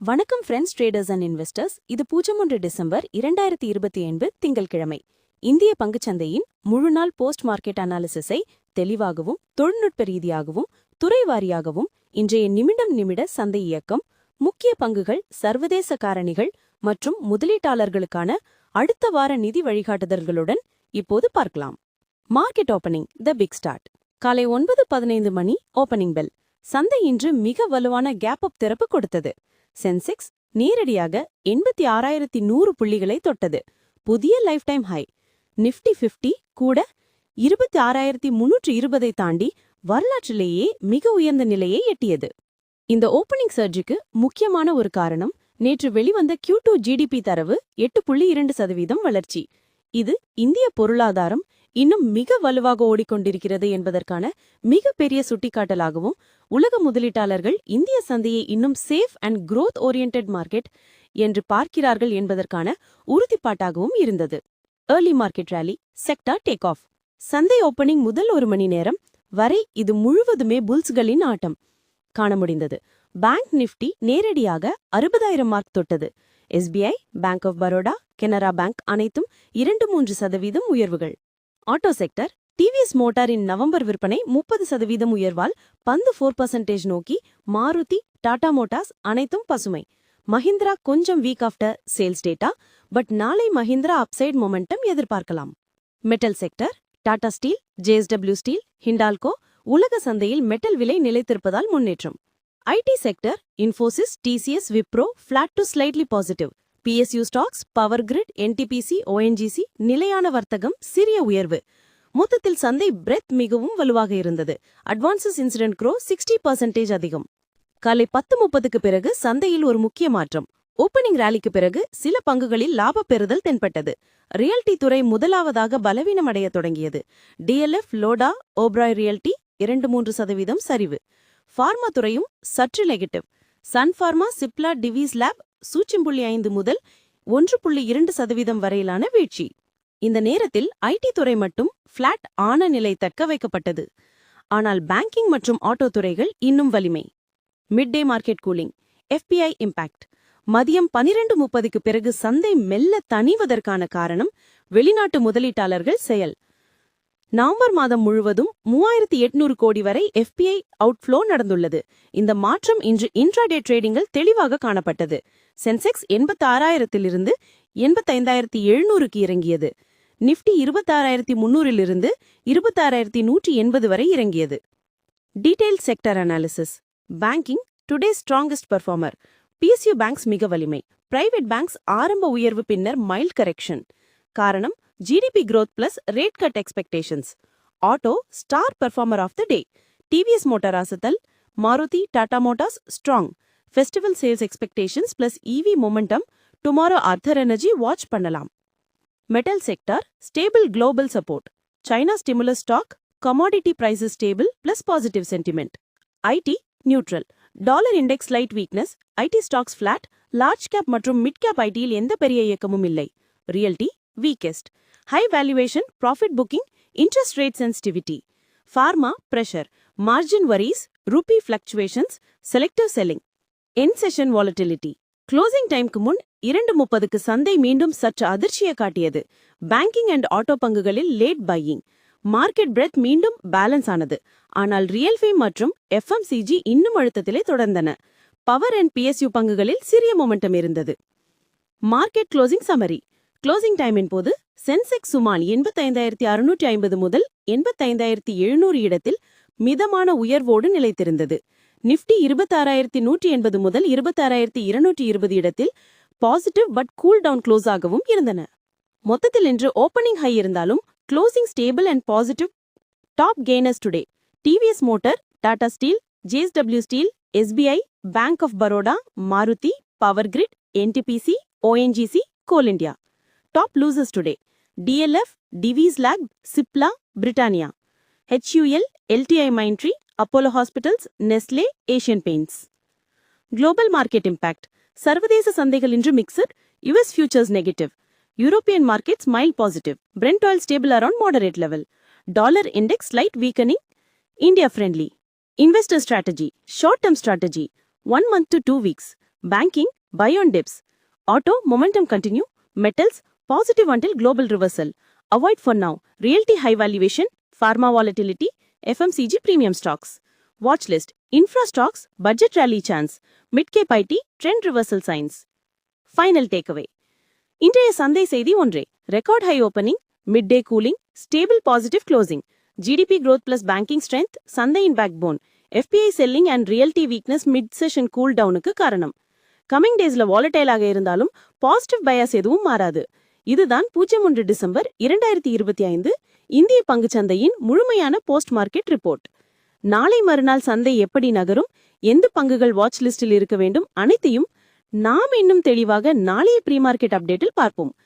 வணக்கம் friends traders and investors இது பூஜ்ஜியம் ஒன்று டிசம்பர் இரண்டாயிரத்தி இருபத்தி ஐந்து திங்கட்கிழமை. இந்திய பங்குச்சந்தையின் முழுநாள் போஸ்ட் மார்க்கெட் அனாலிசிஸை தெளிவாகவும் தொழில்நுட்ப ரீதியாகவும் துறை வாரியாகவும் இன்றைய நிமிடம் நிமிட சந்தை இயக்கம் முக்கிய பங்குகள் சர்வதேச காரணிகள் மற்றும் முதலீட்டாளர்களுக்கான அடுத்த வார நிதி வழிகாட்டுதல்களுடன் இப்போது பார்க்கலாம். Market opening the big start காலை ஒன்பது பதினைந்து மணி ஓபனிங் பெல் சந்தை இன்று மிக வலுவான கேப் அப் திறப்பு கொடுத்தது. சென்செக்ஸ் நேரடியாக எண்பத்தி ஆறாயிரத்தி நூறு புள்ளிகளை தொட்டது. புதிய life time high Nifty fifty கூட இருபத்தி ஆறாயிரத்தி முன்னூற்று இருபதை தாண்டி வரலாற்றிலேயே மிக உயர்ந்த நிலையை எட்டியது. இந்த ஓப்பனிங் சர்ஜுக்கு முக்கியமான ஒரு காரணம் நேற்று வெளிவந்த கியூ டூ ஜிடிபி தரவு எட்டு புள்ளி இரண்டு சதவீதம் வளர்ச்சி. இது இந்திய பொருளாதாரம் இன்னும் மிக வலுவாக ஓடிக்கொண்டிருக்கிறது என்பதற்கான மிகப்பெரிய சுட்டிக்காட்டலாகவும் உலக முதலீட்டாளர்கள் இந்திய சந்தையை இன்னும் safe and growth orient market என்று பார்க்கிறார்கள் என்பதற்கான உறுதிப்பாட்டாகவும் இருந்தது. Early market rally sector take off சந்தை ஓப்பனிங் முதல் ஒரு மணி நேரம் வரை இது முழுவதுமே புல்ஸ்களின் ஆட்டம் காண முடிந்தது. பேங்க் நிஃப்டி நேரடியாக அறுபதாயிரம் மார்க் தொட்டது. SBI bank of Baroda Canara bank அனைத்தும் இரண்டு மூன்று சதவீதம் உயர்வுகள். ஆட்டோ செக்டர் டிவிஎஸ் மோட்டாரின் நவம்பர் விற்பனை முப்பது சதவீதம் உயர்வால் பந்து ஃபோர் பர்சன்டேஜ் நோக்கி மாருதி டாடா மோட்டார்ஸ் அனைத்தும் பசுமை. மஹிந்திரா கொஞ்சம் weak after sales data but நாளை மஹிந்திரா அப்சைட் மொமெண்டம் எதிர்பார்க்கலாம். Metal sector Tata steel JSW steel Hindalco உலக சந்தையில் மெட்டல் விலை நிலைத்திருப்பதால் முன்னேற்றம். IT sector Infosys TCS Wipro flat to slightly positive PSU stocks power grid NTPC ONGC நிலையான வர்த்தகம் சிறிய உயர்வு. மொத்தத்தில் சந்தை பிரெத் மிகவும் வலுவாக இருந்தது. Advances incident grow sixty percentage அதிகம். காலை பத்து முப்பதுக்கு பிறகு சந்தையில் ஒரு முக்கிய மாற்றம். ஓப்பனிங் ரேலிக்கு பிறகு சில பங்குகளில் லாப பெறுதல் தென்பட்டது. ரியல்டி துறை முதலாவதாக பலவீனமடைய தொடங்கியது. டிஎல்எஃப் லோடா ஓப்ராய் ரியல்டி இரண்டு மூன்று சதவீதம் சரிவு. ஃபார்மா துறையும் சற்று negative Sun pharma Cipla Divi's lab சூச்சம் புள்ளி ஐந்து முதல் ஒன்று புள்ளி இரண்டு சதவீதம் வரையிலான வீழ்ச்சி. இந்த நேரத்தில் ஐடி துறை மட்டும் ஃபிளாட் ஆன நிலை தக்க வைக்கப்பட்டது. ஆனால் பேங்கிங் மற்றும் ஆட்டோ துறைகள் இன்னும் வலிமை. Mid day market cooling FII impact மதியம் பனிரெண்டு முப்பதுக்கு பிறகு சந்தை மெல்ல தணிவதற்கான காரணம் வெளிநாட்டு முதலீட்டாளர்கள் செயல். நவம்பர் மாதம் முழுவதும் மூவாயிரத்தி எட்நூறு கோடி வரை எஃபிஐ அவுட்ஃப்ளோ நடந்துள்ளது. இந்த மாற்றம் இன்று இன்ட்ராடே ட்ரேடிங்கில் தெளிவாக காணப்பட்டது. சென்செக்ஸ் எண்பத்தாறாயிரத்திலிருந்து எண்பத்தைந்தாயிரத்தி எழுநூறுக்கு இறங்கியது. நிஃப்டி இருபத்தாறாயிரத்தி முன்னூறிலிருந்து இருபத்தாறாயிரத்தி நூற்றி எண்பது வரை இறங்கியது. Detail sector analysis banking today strongest performer PSU banks மிக வலிமை. பிரைவேட் பேங்க்ஸ் ஆரம்ப உயர்வு பின்னர் மைல்ட் கரெக்ஷன் காரணம் GDP growth plus rate cut expectations auto star performer of the day TVS motor அசத்தல் Maruti Tata motors strong festival sales expectations plus EV momentum tomorrow Ather energy watch பண்ணலாம் metal sector stable global support China stimulus stock commodity prices stable plus positive sentiment IT neutral dollar index light weakness IT stocks flat large cap மற்றும் mid cap ஐடியில் எந்த பெரிய இயக்கமும் இல்லை. Realty weakest high valuation profit booking interest rate sensitivity pharma pressure margin worries rupee fluctuations selective selling in session volatility closing டைம்க்கு முன் இரண்டு முப்பதுக்கு சந்தை மீண்டும் சற்று அதிர்ச்சியை காட்டியது. பேங்கிங் அண்ட் ஆட்டோ பங்குகளில் லேட் பையிங் மார்க்கெட் பிரெத் மீண்டும் பேலன்ஸ் ஆனது. ஆனால் ரியல்ஃபை மற்றும் எஃப்எம்சிஜி இன்னும் அழுத்தத்திலே தொடர்ந்தன. பவர் அண்ட் பிஎஸ்யூ பங்குகளில் சிறிய மொமெண்டம் இருந்தது. மார்க்கெட் க்ளோசிங் சமரி க்ளோசிங் டைமின் போது சென்செக்ஸ் சுமான் எண்பத்தைந்தாயிரத்தி அறுநூற்றி ஐம்பது முதல் எண்பத்தைந்தாயிரத்தி எழுநூறு இடத்தில் மிதமான உயர்வோடு நிலைத்திருந்தது. நிஃப்டி இருபத்தாறாயிரத்தி நூற்றி எண்பது முதல் இருபத்தாறாயிரத்தி இருநூற்றி இருபது இடத்தில் positive but cool down close ஆகவும் இருந்தன. மொத்தத்தில் இன்று ஓப்பனிங் ஹை இருந்தாலும் closing stable and positive top gainers today TVS motor Tata steel JSW steel SBI bank of Baroda Maruti power grid NTPC ONGC coal India top losers today DLF Divi's lab Cipla Britannia HUL LTI Mindtree Apollo hospitals Nestle Asian paints global market impact சர்வதேச சந்தைகள் இன்று mixed US futures negative European markets mild positive Brent oil stable around moderate level dollar index light weakening India friendly investor strategy short term strategy one month to two weeks banking buy on dips auto momentum continue metals Positive until global reversal avoid for now realty high valuation pharma volatility fmcg premium stocks watch list infra stocks budget rally chance mid cap it trend reversal signs final takeaway இன்றைய சந்தை செய்தி ஒன்றே record high opening mid day cooling stable positive closing GDP growth plus banking strength சந்தையின் backbone FII selling and realty weakness mid session cool டவுனுக்கு காரணம் coming டேஸ்ல வாலட்டைலாக இருந்தாலும் positive bias எதுவும் மாறாது இதுதான் பூஜ்ஜியம் ஒன்று டிசம்பர் இரண்டாயிரத்தி இருபத்தி ஐந்து இந்திய பங்குச்சந்தையின் முழுமையான போஸ்ட் மார்க்கெட் ரிப்போர்ட். நாளை மறுநாள் சந்தை எப்படி நகரும் எந்த பங்குகள் வாட்ச் லிஸ்டில் இருக்க வேண்டும் அனைத்தையும் நாம் இன்னும் தெளிவாக நாளைய ப்ரீ மார்க்கெட் அப்டேட்டில் பார்ப்போம்.